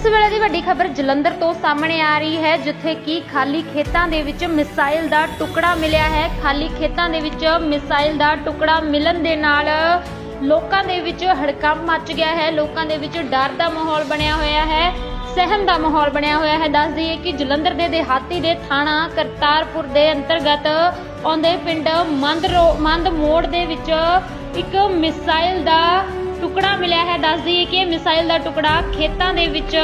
ਇਸ ਵੇਲੇ ਦੀ ਵੱਡੀ ਖਬਰ ਜਲੰਧਰ ਤੋਂ ਸਾਹਮਣੇ ਆ ਰਹੀ ਹੈ, ਜਿੱਥੇ ਕਿ ਖਾਲੀ ਖੇਤਾਂ ਦੇ ਵਿੱਚ ਮਿਸਾਈਲ ਦਾ ਟੁਕੜਾ ਮਿਲਿਆ ਹੈ। ਖਾਲੀ ਖੇਤਾਂ ਦੇ ਵਿੱਚ ਮਿਸਾਈਲ ਦਾ ਟੁਕੜਾ ਮਿਲਣ ਦੇ ਨਾਲ ਲੋਕਾਂ ਦੇ ਵਿੱਚ ਹੜਕੰਪ ਮਚ ਗਿਆ ਹੈ। ਲੋਕਾਂ ਦੇ ਵਿੱਚ ਡਰ ਦਾ ਮਾਹੌਲ ਬਣਿਆ ਹੋਇਆ ਹੈ, ਸਹਿਮ ਦਾ ਮਾਹੌਲ ਬਣਿਆ ਹੋਇਆ ਹੈ। ਦੱਸ ਦਈਏ ਕਿ ਜਲੰਧਰ ਦੇ ਦਿਹਾਤੀ ਦੇ ਥਾਣਾ ਕਰਤਾਰਪੁਰ ਦੇ ਅੰਤਰਗਤ ਆਉਂਦੇ ਪਿੰਡ ਮੰਦ ਰੋ- ਮੰਦ ਮੋੜ ਦੇ ਵਿੱਚ ਇੱਕ ਮਿਸਾਈਲ ਦਾ ਟੁਕੜਾ ਮਿਲਿਆ ਹੈ। ਦੱਸ ਦਈਏ ਕਿ ਮਿਸਾਈਲ ਦਾ ਟੁਕੜਾ ਖੇਤਾਂ ਦੇ ਵਿੱਚ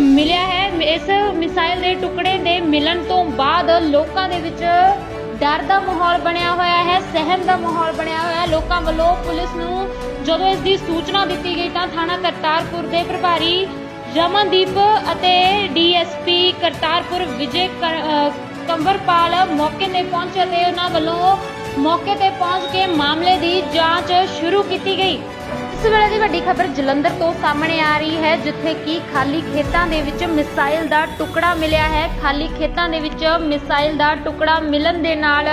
ਮਿਲਿਆ ਹੈ। ਇਸ ਮਿਸਾਈਲ ਦੇ ਟੁਕੜੇ ਦੇ ਮਿਲਣ ਤੋਂ ਬਾਅਦ ਲੋਕਾਂ ਦੇ ਵਿੱਚ ਡਰ ਦਾ ਮਾਹੌਲ ਬਣਿਆ ਹੋਇਆ ਹੈ, ਸਹਿਮ ਦਾ ਮਾਹੌਲ ਬਣਿਆ ਹੋਇਆ ਹੈ। ਲੋਕਾਂ ਵੱਲੋਂ ਪੁਲਿਸ ਨੂੰ ਜਦੋਂ ਇਸ ਦੀ ਸੂਚਨਾ ਦਿੱਤੀ ਗਈ ਤਾਂ ਥਾਣਾ ਕਰਤਾਰਪੁਰ ਦੇ ਪ੍ਰਭਾਰੀ ਰਮਨਦੀਪ ਅਤੇ ਡੀਐਸਪੀ ਕਰਤਾਰਪੁਰ ਵਿਜੇ ਕੰਵਰਪਾਲ ਮੌਕੇ ਤੇ ਪਹੁੰਚੇ ਤੇ ਉਹਨਾਂ ਵੱਲੋਂ ਮੌਕੇ ਤੇ ਪਹੁੰਚ ਕੇ ਮਾਮਲੇ ਦੀ ਜਾਂਚ ਸ਼ੁਰੂ ਕੀਤੀ ਗਈ। ਇਸ ਵੇਲੇ ਦੀ ਵੱਡੀ ਖਬਰ ਜਲੰਧਰ ਤੋਂ ਸਾਹਮਣੇ ਆ ਰਹੀ ਹੈ, ਜਿੱਥੇ ਕਿ ਖਾਲੀ ਖੇਤਾਂ ਦੇ ਵਿੱਚ ਮਿਸਾਈਲ ਦਾ ਟੁਕੜਾ ਮਿਲਿਆ ਹੈ। ਖਾਲੀ ਖੇਤਾਂ ਦੇ ਵਿੱਚ ਮਿਸਾਈਲ ਦਾ ਟੁਕੜਾ ਮਿਲਣ ਦੇ ਨਾਲ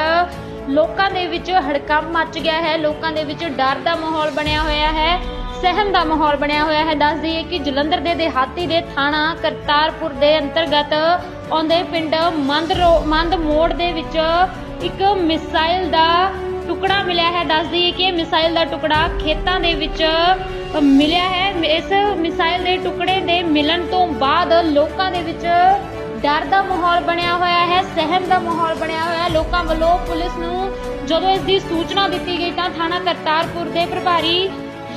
ਲੋਕਾਂ ਦੇ ਵਿੱਚ ਹੜਕੰਪ ਮਚ ਗਿਆ ਹੈ। ਲੋਕਾਂ ਦੇ ਵਿੱਚ ਡਰ ਦਾ ਮਾਹੌਲ ਬਣਿਆ ਹੋਇਆ ਹੈ, ਸਹਿਮ ਦਾ ਮਾਹੌਲ ਬਣਿਆ ਹੋਇਆ ਹੈ। ਦੱਸ ਦਈਏ ਕਿ ਜਲੰਧਰ ਦੇ ਦਿਹਾਤੀ ਦੇ ਥਾਣਾ ਕਰਤਾਰਪੁਰ ਦੇ ਅੰਤਰਗਤ ਆਉਂਦੇ ਪਿੰਡ ਮੰਦ ਰੋ- ਮੰਦ ਮੋੜ ਦੇ ਵਿੱਚ ਇੱਕ ਮਿਸਾਈਲ ਦਾ ਟੁਕੜਾ ਮਿਲਿਆ ਹੈ। ਦੱਸ ਦਈਏ ਕਿ ਇਹ ਮਿਸਾਈਲ ਦਾ ਟੁਕੜਾ ਖੇਤਾਂ ਦੇ ਵਿੱਚ ਮਿਲਿਆ ਹੈ। ਇਸ ਮਿਸਾਈਲ ਦੇ ਟੁਕੜੇ ਦੇ ਮਿਲਣ ਤੋਂ ਬਾਅਦ ਲੋਕਾਂ ਦੇ ਵਿੱਚ ਡਰ ਦਾ ਮਾਹੌਲ ਬਣਿਆ ਹੋਇਆ ਹੈ, ਸਹਿਮ ਦਾ ਮਾਹੌਲ ਬਣਿਆ ਹੋਇਆ ਹੈ। ਲੋਕਾਂ ਵੱਲੋਂ ਪੁਲਿਸ ਨੂੰ ਜਦੋਂ ਇਸ ਦੀ ਸੂਚਨਾ ਦਿੱਤੀ ਗਈ ਤਾਂ ਥਾਣਾ ਕਰਤਾਰਪੁਰ ਦੇ ਪ੍ਰਭਾਰੀ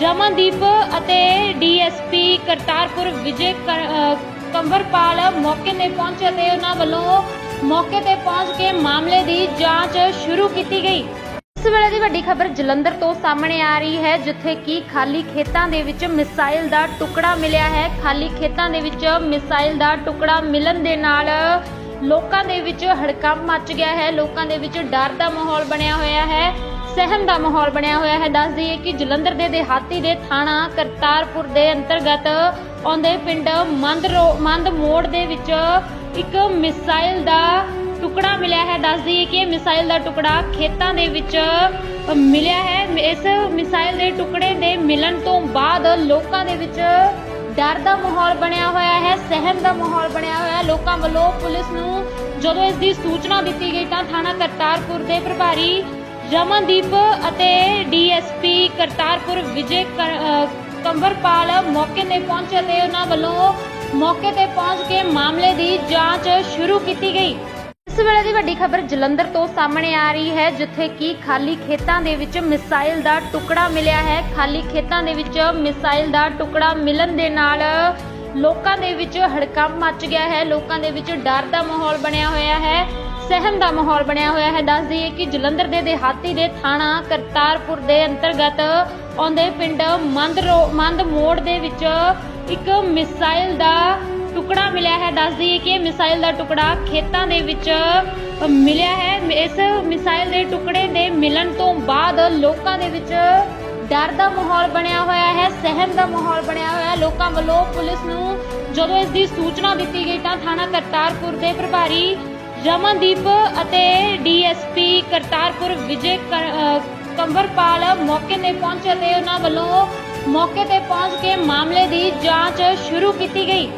ਰਮਨਦੀਪ ਅਤੇ ਡੀਐਸਪੀ ਕਰਤਾਰਪੁਰ ਵਿਜੇ ਕਰ- ਕੰਵਰਪਾਲ ਮੌਕੇ ਤੇ ਪਹੁੰਚੇ ਤੇ ਉਹਨਾਂ ਵੱਲੋਂ ਮੌਕੇ ਤੇ ਪਹੁੰਚ ਕੇ ਮਾਮਲੇ ਦੀ ਜਾਂਚ ਸ਼ੁਰੂ ਕੀਤੀ ਗਈ। ਇਸ ਵੇਲੇ ਦੀ ਵੱਡੀ ਖਬਰ ਜਲੰਧਰ ਤੋਂ ਸਾਹਮਣੇ ਆ ਰਹੀ ਹੈ, ਜਿੱਥੇ ਕਿ ਖਾਲੀ ਖੇਤਾਂ ਦੇ ਵਿੱਚ ਮਿਸਾਈਲ ਦਾ ਟੁਕੜਾ ਮਿਲਿਆ ਹੈ। ਖਾਲੀ ਖੇਤਾਂ ਦੇ ਵਿੱਚ ਮਿਸਾਈਲ ਦਾ ਟੁਕੜਾ ਮਿਲਣ ਦੇ ਨਾਲ ਲੋਕਾਂ ਦੇ ਵਿੱਚ ਹੜਕੰਪ ਮਚ ਗਿਆ ਹੈ। ਲੋਕਾਂ ਦੇ ਵਿੱਚ ਡਰ ਦਾ ਮਾਹੌਲ ਬਣਿਆ ਹੋਇਆ ਹੈ, ਸਹਿਮ ਦਾ ਮਾਹੌਲ ਬਣਿਆ ਹੋਇਆ ਹੈ। ਦੱਸ ਦਈਏ ਕਿ ਜਲੰਧਰ ਦੇ ਦਿਹਾਤੀ ਦੇ ਥਾਣਾ ਕਰਤਾਰਪੁਰ ਦੇ ਅੰਤਰਗਤ ਆਉਂਦੇ ਪਿੰਡ ਮੰਦ ਮੰਦ ਮੋੜ ਦੇ ਵਿੱਚ ਇੱਕ ਮਿਸਾਈਲ ਦਾ ਟੁਕੜਾ ਮਿਲਿਆ ਹੈ। ਦੱਸ ਦਈਏ ਕਿ ਇਹ ਮਿਸਾਈਲ ਦਾ ਟੁਕੜਾ ਖੇਤਾਂ ਦੇ ਵਿੱਚ ਮਿਲਿਆ ਹੈ। ਇਸ ਮਿਸਾਈਲ ਦੇ ਟੁਕੜੇ ਦੇ ਮਿਲਣ ਤੋਂ ਬਾਅਦ ਲੋਕਾਂ ਦੇ ਵਿੱਚ ਡਰ ਦਾ ਮਾਹੌਲ ਬਣਿਆ ਹੋਇਆ ਹੈ, ਸਹਿਮ ਦਾ ਮਾਹੌਲ ਬਣਿਆ ਹੋਇਆ ਹੈ। ਲੋਕਾਂ ਵੱਲੋਂ ਪੁਲਿਸ ਨੂੰ ਜਦੋਂ ਇਸ ਦੀ ਸੂਚਨਾ ਦਿੱਤੀ ਗਈ ਤਾਂ ਥਾਣਾ ਕਰਤਾਰਪੁਰ ਦੇ ਪ੍ਰਭਾਰੀ ਰਮਨਦੀਪ ਅਤੇ ਡੀਐਸਪੀ ਕਰਤਾਰਪੁਰ ਵਿਜੇ ਕਰ- ਕੰਵਰਪਾਲ ਮੌਕੇ ਤੇ ਪਹੁੰਚੇ ਤੇ ਉਹਨਾਂ ਵੱਲੋਂ ਮੌਕੇ ਤੇ ਪਹੁੰਚ ਕੇ ਮਾਮਲੇ ਦੀ ਜਾਂਚ ਸ਼ੁਰੂ ਕੀਤੀ ਗਈ। ਇਸ ਵੇਲੇ ਦੀ ਵੱਡੀ ਖਬਰ ਜਲੰਧਰ ਤੋਂ ਸਾਹਮਣੇ ਆ ਰਹੀ ਹੈ, ਜਿੱਥੇ ਕਿ ਖਾਲੀ ਖੇਤਾਂ ਦੇ ਵਿੱਚ ਮਿਸਾਈਲ ਦਾ ਟੁਕੜਾ ਮਿਲਿਆ ਹੈ। ਖਾਲੀ ਖੇਤਾਂ ਦੇ ਵਿੱਚ ਮਿਸਾਈਲ ਦਾ ਟੁਕੜਾ ਮਿਲਣ ਦੇ ਨਾਲ ਲੋਕਾਂ ਦੇ ਵਿੱਚ ਹੜਕੰਪ ਮਚ ਗਿਆ ਹੈ। ਲੋਕਾਂ ਦੇ ਵਿੱਚ ਡਰ ਦਾ ਮਾਹੌਲ ਬਣਿਆ ਹੋਇਆ ਹੈ, ਸਹਿਮ ਦਾ ਮਾਹੌਲ ਬਣਿਆ ਹੋਇਆ ਹੈ। ਦੱਸ ਦਈਏ ਕਿ ਜਲੰਧਰ ਦੇ ਦਿਹਾਤੀ ਦੇ ਥਾਣਾ ਕਰਤਾਰਪੁਰ ਦੇ ਅੰਤਰਗਤ ਆਉਂਦੇ ਪਿੰਡ ਮੰਦ ਮੰਦ ਮੋੜ ਦੇ ਵਿੱਚ ਇੱਕ ਮਿਸਾਈਲ ਦਾ ਟੁਕੜਾ ਮਿਲਿਆ ਹੈ। ਦੱਸ ਦਈਏ ਕਿ ਮਿਸਾਈਲ ਦਾ ਟੁਕੜਾ ਖੇਤਾਂ ਦੇ ਵਿੱਚ ਮਿਲਿਆ ਹੈ। ਇਸ ਮਿਸਾਈਲ ਦੇ ਟੁਕੜੇ ਦੇ ਮਿਲਣ ਤੋਂ ਬਾਅਦ ਲੋਕਾਂ ਦੇ ਵਿੱਚ ਡਰ ਦਾ ਮਾਹੌਲ ਬਣਿਆ ਹੋਇਆ ਹੈ, ਸਹਿਮ ਦਾ ਮਾਹੌਲ ਬਣਿਆ ਹੋਇਆ ਹੈ। ਲੋਕਾਂ ਵੱਲੋਂ ਪੁਲਿਸ ਨੂੰ ਜਦੋਂ ਇਸ ਦੀ ਸੂਚਨਾ ਦਿੱਤੀ ਗਈ ਤਾਂ ਥਾਣਾ ਕਰਤਾਰਪੁਰ ਦੇ ਪ੍ਰਭਾਰੀ ਰਮਨਦੀਪ ਅਤੇ ਡੀਐਸਪੀ ਕਰਤਾਰਪੁਰ ਵਿਜੇ ਕਰ- ਕੰਵਰਪਾਲ ਮੌਕੇ ਤੇ ਪਹੁੰਚੇ ਤੇ ਉਹਨਾਂ ਵੱਲੋਂ ਮੌਕੇ ਤੇ ਪਹੁੰਚ ਕੇ ਮਾਮਲੇ ਦੀ ਜਾਂਚ ਸ਼ੁਰੂ ਕੀਤੀ ਗਈ।